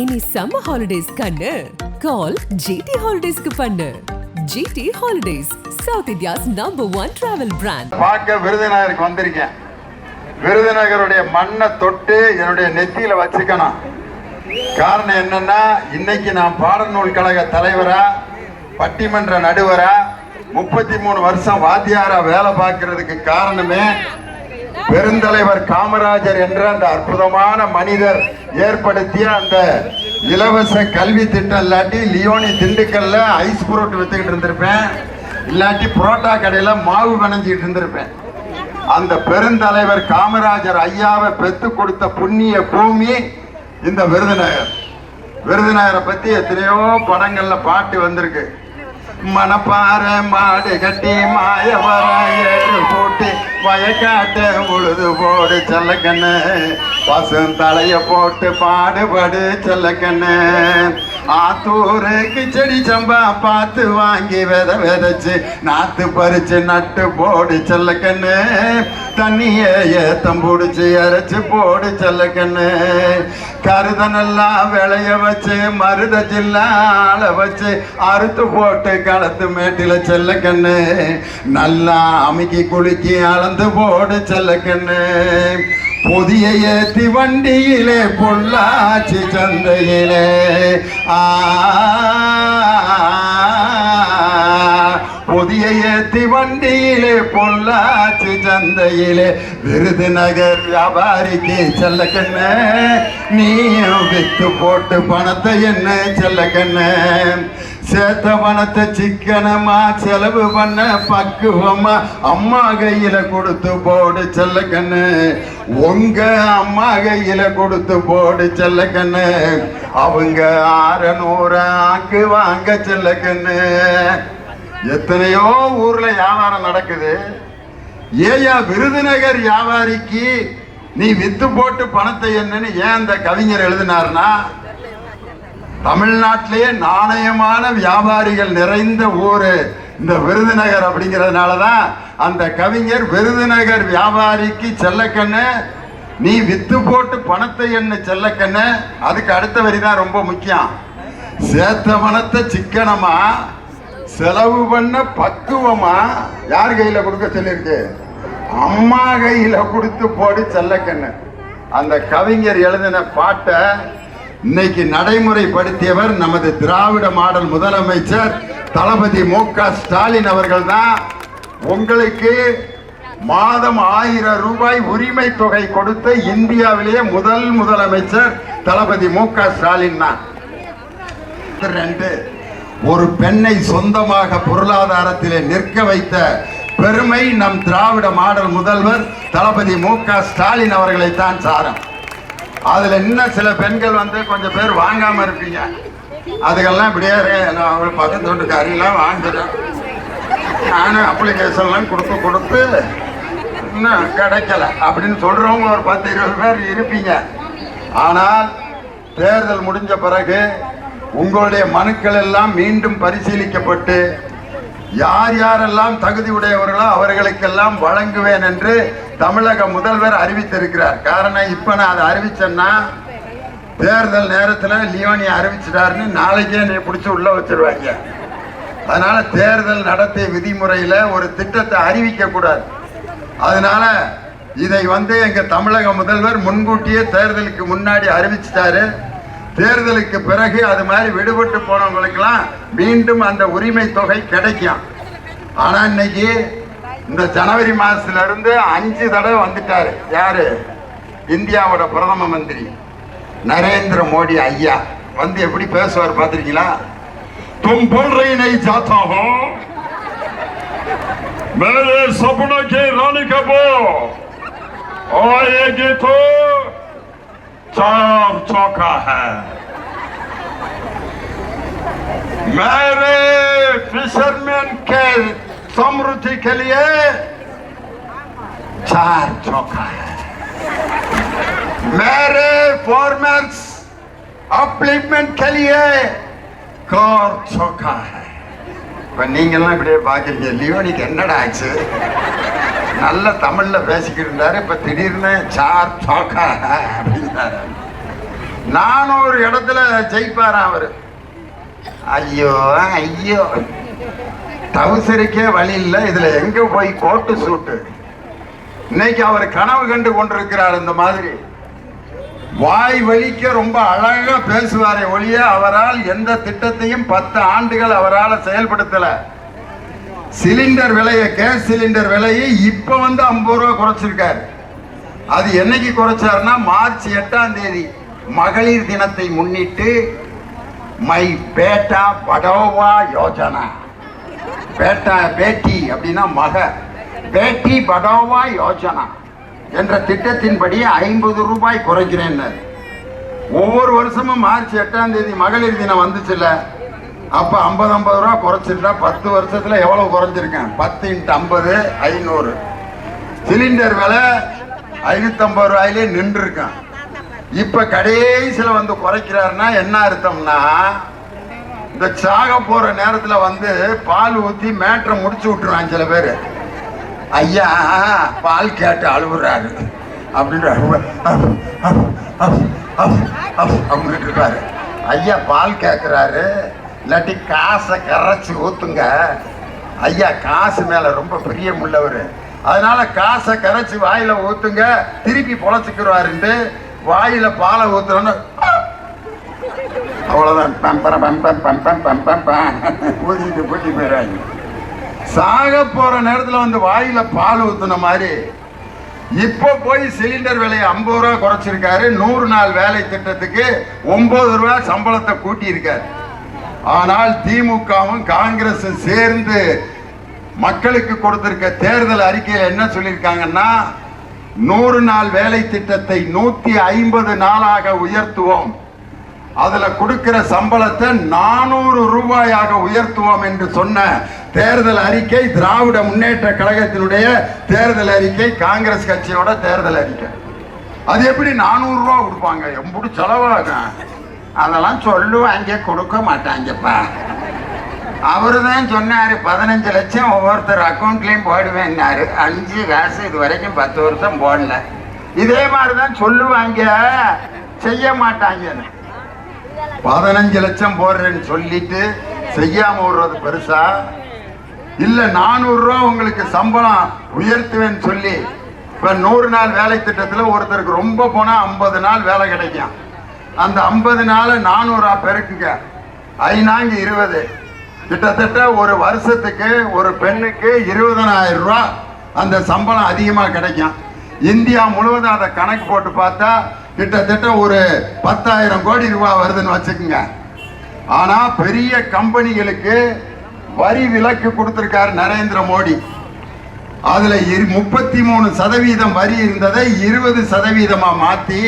இனி summer holidays கண்ணு. கால் GT ஹாலிடேஸ்க்கு பண்ணு. GT holidays south India's number one travel brand பார்க்க விருதுநகருக்கு வந்திருக்கேன். விருதுநகருடைய மண்ணை தொட்டு என்னுடைய நெத்தியில வச்சுக்கணும். காரணம் என்னன்னா இன்னைக்கு நான் பாடநூல் கழக தலைவரா பட்டிமன்ற நடுவரா முப்பத்தி மூணு வருஷம் வாத்தியாரா வேலை பார்க்கறதுக்கு காரணமே பெருந்தலைவர் காமராஜர் என்ற அந்த அற்புதமான மனிதர் ஏற்படுத்திய அந்த இலவச கல்வி திட்டம் இல்லாட்டி லியோனி திண்டுக்கல்ல ஐஸ் புரோட்டு வித்துக்கிட்டு இருந்திருப்பேன். இல்லாட்டி புரோட்டா கடையில மாவு பிணைஞ்சிட்டு இருந்திருப்பேன். அந்த பெருந்தலைவர் காமராஜர் ஐயாவை பெத்து கொடுத்த புண்ணிய பூமி இந்த விருதுநகர். விருதுநகரை பத்தி எத்தனையோ படங்கள்ல பாட்டு வந்திருக்கு. மணப்பாறை மாடு கட்டி மாய வர போட்டு வயக்காட்டு உழுது போடு செல்லக்கண்ணு பசும் போட்டு பாடுபடு செல்லக்கண்ணு ஆத்தூருக்கு செடி சம்பா பார்த்து வாங்கி வித விதைச்சு நாத்து பறிச்சு நட்டு போடு செல்லக்கண்ணு தண்ணிய ஏத்தம் பிடிச்சி அரைச்சு போடு செல்லக்கண்ணு கருதனெல்லாம் விளைய வச்சு மருத ஜில்லால வச்சு அறுத்து போட்டு களத்து மேட்டில செல்லக்கண்ணு நல்லா அமுக்கி குலுக்கி அளந்து போடு செல்லக்கண்ணு புதிய ஏத்தி வண்டியிலே பொள்ளாச்சி சந்தையிலே. ஆ புதிய ஏத்தி வண்டியிலே பொள்ளாச்சி சந்தையிலே. விருதுநகர் வியாபாரிக்கு செல்ல கண்ணு நீ வித்து போட்டு பணத்தை என்ன செல்ல கண்ணு? சேர்த்த பணத்தை சிக்கனமா செலவு பண்ண பக்குவமா அம்மா கையில கொடுத்து போடு செல்ல கண்ணு. உங்க அம்மா கையில கொடுத்து போடு செல்ல கண்ணு. அவங்க ஆறநூறு ஆக்கு வாங்க செல்ல கண்ணு. எத்தனையோ ஊர்ல வியாபாரம் நடக்குது. ஏயா விருதுநகர் வியாபாரிக்கு நீ வித்து போட்டு பணத்தை என்னன்னு ஏன் அந்த கவிஞர் எழுதினார்னா தமிழ்நாட்டிலேயே நாணயமான வியாபாரிகள் நிறைந்த ஊர் இந்த விருதுநகர் அப்படிங்கிறதுனால தான் அந்த கவிஞர் விருதுநகர் வியாபாரிக்கு செல்லக்கண்ணு நீ வித்து போட்டு பணத்தை என்ன செல்லக்கண்ணு அதுக்கு அடுத்த வரி தான் ரொம்ப முக்கியம். சேர்த்த பணத்தை சிக்கனமா செலவு பண்ண பக்குவமா யார் கையில் கொடுக்க சொல்லியிருக்கு? அம்மா கையில் கொடுத்து போடு செல்லக்கண்ணு. அந்த கவிஞர் எழுதின பாட்டை இன்னைக்கு நடைமுறைப்படுத்தியவர் நமது திராவிட மாடல் முதலமைச்சர் தளபதி மு க ஸ்டாலின் அவர்கள் தான் உங்களுக்கு மாதம் ஆயிரம் ரூபாய் உரிமை தொகை கொடுத்த இந்தியாவிலேயே முதல் முதலமைச்சர் தளபதி மு க ஸ்டாலின் தான் ரெண்டு. ஒரு பெண்ணை சொந்தமாக பொருளாதாரத்திலே நிற்க வைத்த பெருமை நம் திராவிட மாடல் முதல்வர் தளபதி மு க ஸ்டாலின் அவர்களைத்தான் சாரம். அதுல இன்னும் சில பெண்கள் வந்து கொஞ்சம் பேர் வாங்காம இருப்பீங்க அதுக்கெல்லாம் இப்படியே நான் அவங்க பக்கத்து கறியெல்லாம் வாங்கிட்டேன். நானும் அப்ளிகேஷன்லாம் கொடுத்து கொடுத்து இன்னும் கிடைக்கல. அப்படின்னு சொல்றவங்க ஒரு பத்து இருபது பேர் இருப்பீங்க. ஆனால் தேர்தல் முடிஞ்ச பிறகு உங்களுடைய மனுக்கள் எல்லாம் மீண்டும் பரிசீலிக்கப்பட்டு யார் யாரெல்லாம் தகுதி உடையவர்களோ அவர்களுக்கெல்லாம் வழங்குவேன் என்று தமிழக முதல்வர் அறிவித்திருக்கிறார். காரணம் இப்ப நான் அதை அறிவிச்சேன்னா தேர்தல் நேரத்தில் லியோனி அறிவிச்சிட்டாருன்னு நாளைக்கே நீ பிடிச்சி உள்ள வச்சிருவாங்க. அதனால தேர்தல் நடத்தை விதிமுறையில ஒரு திட்டத்தை அறிவிக்க கூடாது. அதனால இதை வந்து எங்க தமிழக முதல்வர் முன்கூட்டியே தேர்தலுக்கு முன்னாடி அறிவிச்சிட்டாரு. தேர்தலுக்கு பிறகு அது மாதிரி விடுபட்டு போனவங்களுக்கெல்லாம் மீண்டும் அந்த உரிமை தொகை கிடைக்கும். ஆனா இன்னைக்கு இந்த ஜனவரி மாசத்துல இருந்து அஞ்சு தடவை வந்துட்டாரு யாரு இந்தியாவோட பிரதம மந்திரி நரேந்திர மோடி ஐயா வந்து எப்படி பேசுவார் பாத்திருக்கீங்களா तुम बोल रही नहीं चाहता हूं मेरे सपनों की रानी कबो आएगी तो चार चौका है मेरे फिशरमैन के समृद्धि के लिए चार चौका है मेरे फॉर्मर्स अपलिफ्टमेंट के लिए கார் சோக்கா இப்போ நீங்கெல்லாம் இப்படியே பார்க்குறீங்க லியோனிக்கு என்னடா ஆச்சு நல்ல தமிழ்ல பேசிக்கிட்டு இருந்தாரு இப்ப திடீர்னு சார் சோக்கா அப்படின்னாரு நானூறு இடத்துல ஜெயிப்பாராம் அவரு ஐயோ ஐயோ டவுசருக்கே வழி இல்லை. இதுல எங்க போய் கோட்டு சூட்டு இன்னைக்கு அவர் கனவு கண்டு கொண்டிருக்கிறார் இந்த மாதிரி. வாய் வலிக்க ரொம்ப அழகா பேசுவாரே ஒழிய அவரால் எந்த திட்டத்தையும் பத்து ஆண்டுகள் அவரால் செயல்படுத்தல. சிலிண்டர் விலையை கேஸ் சிலிண்டர் விலையை இப்ப வந்து ஐம்பது ரூபா குறைச்சிருக்காரு. அது என்னைக்கு குறைச்சாருன்னா மார்ச் எட்டாம் தேதி. மகளிர் தினத்தை முன்னிட்டு மை பேட்டா படோவா யோஜனா. பேட்டா பேட்டி அப்படின்னா மக. பேட்டி படோவா யோஜனா என்ற திட்டத்தின்படி ஐம்பது ரூபாய் குறைக்கிறேன் ஒவ்வொரு வருஷமும் மார்ச் எட்டாம் தேதி மகளிர் தினம் வந்துச்சுல்ல. அப்ப ஐம்பது ஐம்பது ரூபா குறைச்சிட்டா பத்து வருஷத்துல எவ்வளவு குறைஞ்சிருக்கேன்? பத்து இன்ட்டு ஐம்பது ஐநூறு. சிலிண்டர் விலை ஐநூற்றம்பது ரூபாயிலே நின்று இருக்கான் இப்ப கடைசியில் வந்து குறைக்கிறாருன்னா என்ன அர்த்தம்னா இந்த சாக போற நேரத்துல வந்து பால் ஊத்தி மேட்ரை முடிச்சு விட்டுருவான் சில பேர். ஐயா பால் கேட்டு அழுகுறாரு அப்படின்ற அப்படின்னு இருக்காரு. ஐயா பால் கேட்குறாரு இல்லாட்டி காசை கரைச்சி ஊத்துங்க. ஐயா காசு மேல ரொம்ப பிரியம் உள்ளவர். அதனால காசை கரைச்சி வாயில ஊத்துங்க. திருப்பி பொழைச்சிக்கிறாருன்ட்டு வாயில பாலை ஊத்துறோன்னு அவ்வளவுதான். பம்பர பம்பம் பம்பம் பம்பம் பம் ஊதிட்டு போட்டி போயிடுறாங்க. சாக போற நேரத்துல வந்து வாயில பால் ஊத்துன மாதிரி இப்போ போய் சிலிண்டர் விலையை ஐம்பது ரூபா குறைச்சிருக்காரு. நூறு நாள் வேலை திட்டத்துக்கு ஒன்பது ரூபா சம்பளத்தை கூட்டி இருக்காரு ஆனால் திமுகவும் காங்கிரஸும் சேர்ந்து மக்களுக்கு கொடுத்திருக்க தேர்தல் அறிக்கையில் என்ன சொல்லியிருக்காங்கன்னா நூறு நாள் வேலை திட்டத்தை நூத்தி ஐம்பது நாளாக உயர்த்துவோம். அதுல கொடுக்கிற சம்பளத்தை நானூறு ரூபாயாக உயர்த்துவோம் என்று சொன்ன தேர்தல் அறிக்கை திராவிட முன்னேற்ற கழகத்தினுடைய தேர்தல் அறிக்கை காங்கிரஸ் கட்சியோட தேர்தல் அறிக்கை. அது எப்படி நானூறு ரூபா கொடுப்பாங்க? எப்படி செலவாகும். அதெல்லாம் சொல்லுவாங்க கொடுக்க மாட்டாங்கப்பா. அவரு தான் சொன்னாரு பதினஞ்சு லட்சம் ஒவ்வொருத்தர் அக்கௌண்ட்லயும் போடுவேன்னாரு. அஞ்சு காசு இது வரைக்கும் பத்து வருஷம் போடல. இதே மாதிரி தான் சொல்லுவாங்க. செய்ய மாட்டாங்கன்னு பதினஞ்சு லட்சம் போடுறேன்னு சொல்லிட்டு செய்யாம விடுறது பெருசா? இல்ல நானூறு ரூபா உங்களுக்கு சம்பளம் உயர்த்துவேன்னு சொல்லி இப்ப நூறு நாள் வேலை திட்டத்துல ஒருத்தருக்கு ரொம்ப போனா ஐம்பது நாள் வேலை கிடைக்கும். அந்த ஐம்பது நாள் நானூறா பெருக்குங்க. ஐநாங்க இருபது. கிட்டத்தட்ட ஒரு வருஷத்துக்கு ஒரு பெண்ணுக்கு இருபதனாயிரம் ரூபா அந்த சம்பளம் அதிகமா கிடைக்கும். இந்தியா முழுவதும் அதை கணக்கு போட்டு பார்த்தா கிட்டத்தட்ட ஒரு பத்தாயிரம் கோடி ரூபாய் வருதுன்னு வச்சுக்கோங்க. ஆனால் பெரிய கம்பெனிகளுக்கு வரி விலக்கு கொடுத்துருக்காரு நரேந்திர மோடி. அதில் முப்பத்தி மூணு சதவீதம் வரி இருந்ததை இருபது சதவீதமாக மாற்றி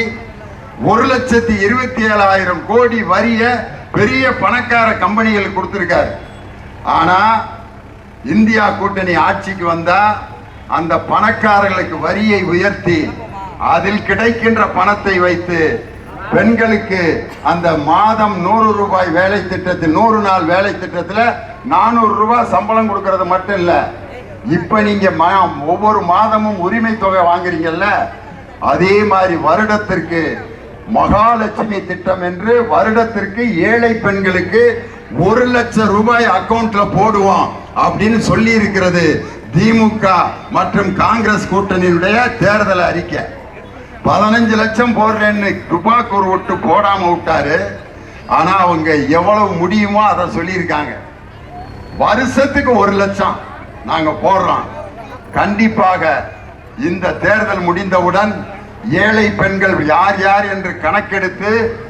ஒரு லட்சத்தி இருபத்தி ஏழாயிரம் கோடி வரியை பெரிய பணக்கார கம்பெனிகளுக்கு கொடுத்துருக்காரு. ஆனால் இந்தியா கூட்டணி ஆட்சிக்கு வந்தால் அந்த பணக்காரர்களுக்கு வரியை உயர்த்தி அதில் கிடைக்கின்ற பணத்தை வைத்து பெண்களுக்கு அந்த மாதம் நூறு ரூபாய் வேலை திட்டத்தில் நூறு நாள் வேலை திட்டத்தில் நானூறு ரூபாய் சம்பளம் கொடுக்கறது மட்டும் இல்லை. இப்ப நீங்க மா- ஒவ்வொரு மாதமும் உரிமை தொகை வாங்குறீங்கல்ல? அதே மாதிரி வருடத்திற்கு மகாலட்சுமி திட்டம் என்று வருடத்திற்கு ஏழை பெண்களுக்கு ஒரு லட்சம் ரூபாய் அக்கௌண்ட்ல போடுவோம் அப்படின்னு சொல்லி இருக்கிறது. திமுக மற்றும் காங்கிரஸ் கூட்டணியினுடைய தேர்தல் அறிக்கை. பதினஞ்சு லட்சம் போடுறேன்னு துப்பாக்கூர் விட்டு போடாம விட்டாரு. ஆனா அவங்க எவ்வளவு முடியுமோ அதை சொல்லியிருக்காங்க. வருஷத்துக்கு ஒரு லட்சம் நாங்க போடுறோம். கண்டிப்பாக இந்த தேர்தல் முடிந்தவுடன் ஏழை பெண்கள் யார் யார் என்று கணக்கெடுத்து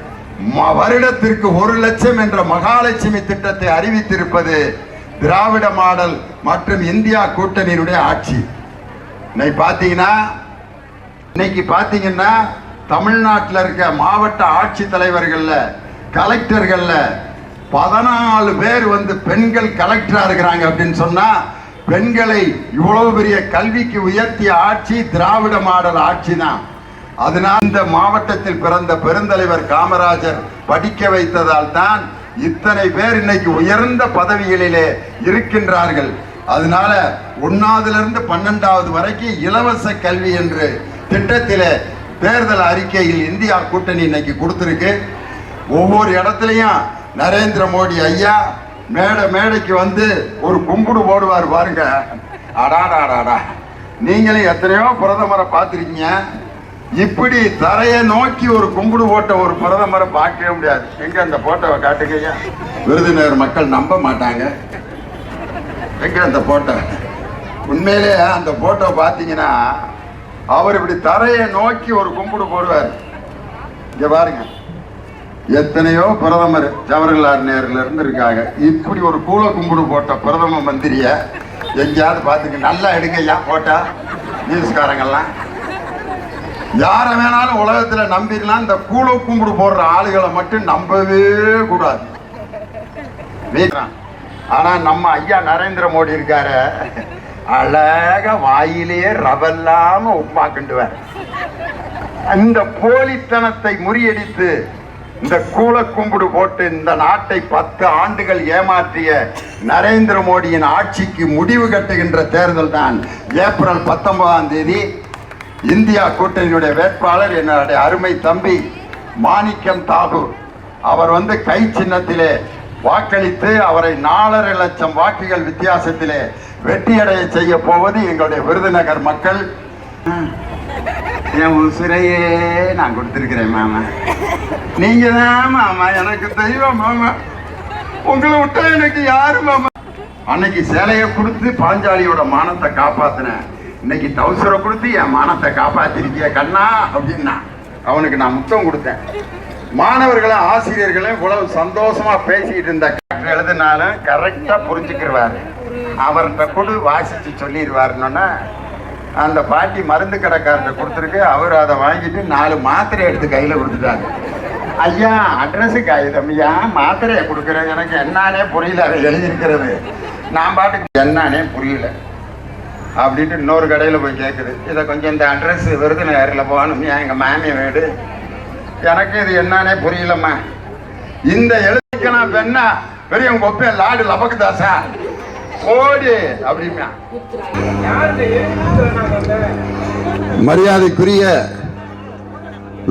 ம- வருடத்திற்கு ஒரு லட்சம் என்ற மகாலட்சுமி திட்டத்தை அறிவித்திருப்பது திராவிட மாடல் மற்றும் இந்தியா கூட்டணியினுடைய ஆட்சி. இன்னைக்கு பார்த்தீங்கன்னா இன்னைக்கு பார்த்தீங்கன்னா தமிழ்நாட்டில் இருக்க மாவட்ட ஆட்சித் தலைவர்களில் கலெக்டர்களில் பதினாலு பேர் வந்து பெண்கள் கலெக்டராக இருக்கிறாங்க அப்படின்னு சொன்னால் பெண்களை இவ்வளவு பெரிய கல்விக்கு உயர்த்திய ஆட்சி திராவிட மாடல் ஆட்சி தான் அதனால் இந்த மாவட்டத்தில் பிறந்த பெருந்தலைவர் காமராஜர் படிக்க வைத்ததால் தான் இத்தனை பேர் இன்னைக்கு உயர்ந்த பதவிகளிலே இருக்கின்றார்கள். அதனால ஒன்னாவதுலேருந்து பன்னெண்டாவது வரைக்கும் இலவச கல்வி என்று திட்டத்தில் தேர்தல் அறிக்கையில் இந்தியா கூட்டணி இன்னைக்கு கொடுத்துருக்கு. ஒவ்வொரு இடத்துலையும் நரேந்திர மோடி ஐயா மேடை மேடைக்கு வந்து ஒரு கும்பிடு போடுவார் பாருங்க. அடாடாடாடா. நீங்களும் எத்தனையோ பிரதமரை பார்த்துருக்கீங்க. இப்படி தரையை நோக்கி ஒரு கும்பிடு போட்ட ஒரு பிரதமரை பார்க்கவே முடியாது. எங்க அந்த போட்டோவை காட்டுக்கையா விருதுநகர் மக்கள் நம்ப மாட்டாங்க. எங்க அந்த போட்டோ உண்மையிலே அந்த போட்டோ பார்த்தீங்கன்னா அவர் இப்படி தரையை நோக்கி ஒரு கும்பிடு போடுவார். இங்க பாருங்க. எத்தனையோ பிரதமர் ஜவஹர்லால் நேருல இருந்து இருக்காங்க இப்படி ஒரு கூல கும்பிடு போட்ட பிரதம மந்திரிய எங்கேயாவது பார்த்துக்க நல்லா எடுங்க ஐயா போட்டா நியூஸ்காரங்கெல்லாம் யாரை வேணாலும் உலகத்தில் நம்பிடலாம். இந்த கூழ கும்பிடு போடுற ஆளுகளை மட்டும் நம்பவே கூடாது. ஆனால் நம்ம ஐயா நரேந்திர மோடி இருக்காரு அழகா வாயிலேயே ரவல்லாம உப்புமா கிண்டுவார். இந்த போலித்தனத்தை முறியடித்து இந்த கூல கும்பிடு போட்டு இந்த நாட்டை பத்து ஆண்டுகள் ஏமாற்றிய நரேந்திர மோடியின் ஆட்சிக்கு முடிவு கட்டுகின்ற தேர்தல் தான் ஏப்ரல் பத்தொன்பதாம் தேதி. இந்தியா கூட்டணியுடைய வேட்பாளர் என்னுடைய அருமை தம்பி மாணிக்கம் தாகூர். அவர் வந்து கை சின்னத்திலே வாக்களித்து அவரை நாலரை லட்சம் வாக்குகள் வித்தியாசத்திலே வெற்றியடைய செய்ய போவது எங்களுடைய விருதுநகர் மக்கள். என் உசுரையே நான் கொடுத்துருக்கிறேன் மாமா. நீங்க தான் மாமா எனக்கு தெய்வம் மாமா. உங்களை விட்டா எனக்கு யாரு மாமா? அன்னைக்கு சேலையை கொடுத்து பாஞ்சாலியோட மானத்தை காப்பாத்தினேன். இன்னைக்கு டவுசரை கொடுத்து என் மானத்தை காப்பாத்திருக்கிய கண்ணா அப்படின்னா அவனுக்கு நான் முத்தம் கொடுத்தேன். மாணவர்களும் ஆசிரியர்களும் இவ்வளவு சந்தோஷமா பேசிக்கிட்டு இருந்த எழுதினாலும் கரெக்டா புரிஞ்சுக்கிடுவாரு அவர்கிட்ட கொடு வாசிச்சு சொல்லிடுவாருன்னா அந்த பாட்டி மருந்து கடைக்காரர்கிட்ட கொடுத்துருக்கு. அவர் அதை வாங்கிட்டு நாலு மாத்திரை எடுத்து கையில் கொடுத்துட்டாரு. ஐயா அட்ரஸு காகிதம் ஐயா மாத்திரையை கொடுக்குறேன். எனக்கு என்னானே புரியல அதை எழுதியிருக்கிறது. நான் பாட்டுக்கு என்னானே புரியல. அப்படின்ட்டு இன்னொரு கடையில் போய் கேட்குது இதை கொஞ்சம் இந்த அட்ரஸ் விருதுநகரில் போகணும்? எங்கள் மாமி வீடு? எனக்கு இது என்னன்னே புரியலம்மா. இந்த எழுத்துக்கு நான் பெண்ணா? பெரிய உங்க ஒப்பே லாடு லபக்குதாசா? ஓடி அப்படிமா மரியாதைக்குரிய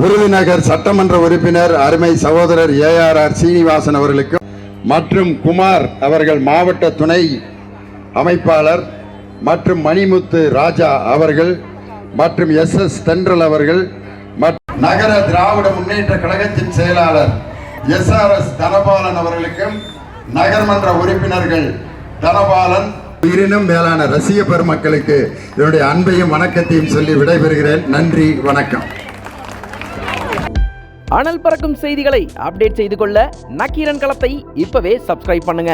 விருதுநகர் சட்டமன்ற உறுப்பினர் அருமை சகோதரர் ஏஆர்ஆர் சீனிவாசன் அவர்களுக்கும் மற்றும் குமார் அவர்கள் மாவட்ட துணை அமைப்பாளர் மற்றும் மணிமுத்து ராஜா அவர்கள் மற்றும் எஸ் எஸ் தென்றல் அவர்கள் மற்றும் நகர திராவிட முன்னேற்ற கழகத்தின் செயலாளர் எஸ் ஆர் எஸ் தனபாலன் அவர்களுக்கும் நகர்மன்ற உறுப்பினர்கள் தனபாலன். உயிரினும் மேலான ரசிக பெருமக்களுக்கு என்னுடைய அன்பையும் வணக்கத்தையும் சொல்லி விடைபெறுகிறேன். நன்றி வணக்கம். அனல் பறக்கும் செய்திகளை அப்டேட் செய்து கொள்ள நக்கீரன் களத்தை இப்பவே சப்ஸ்கிரைப் பண்ணுங்க.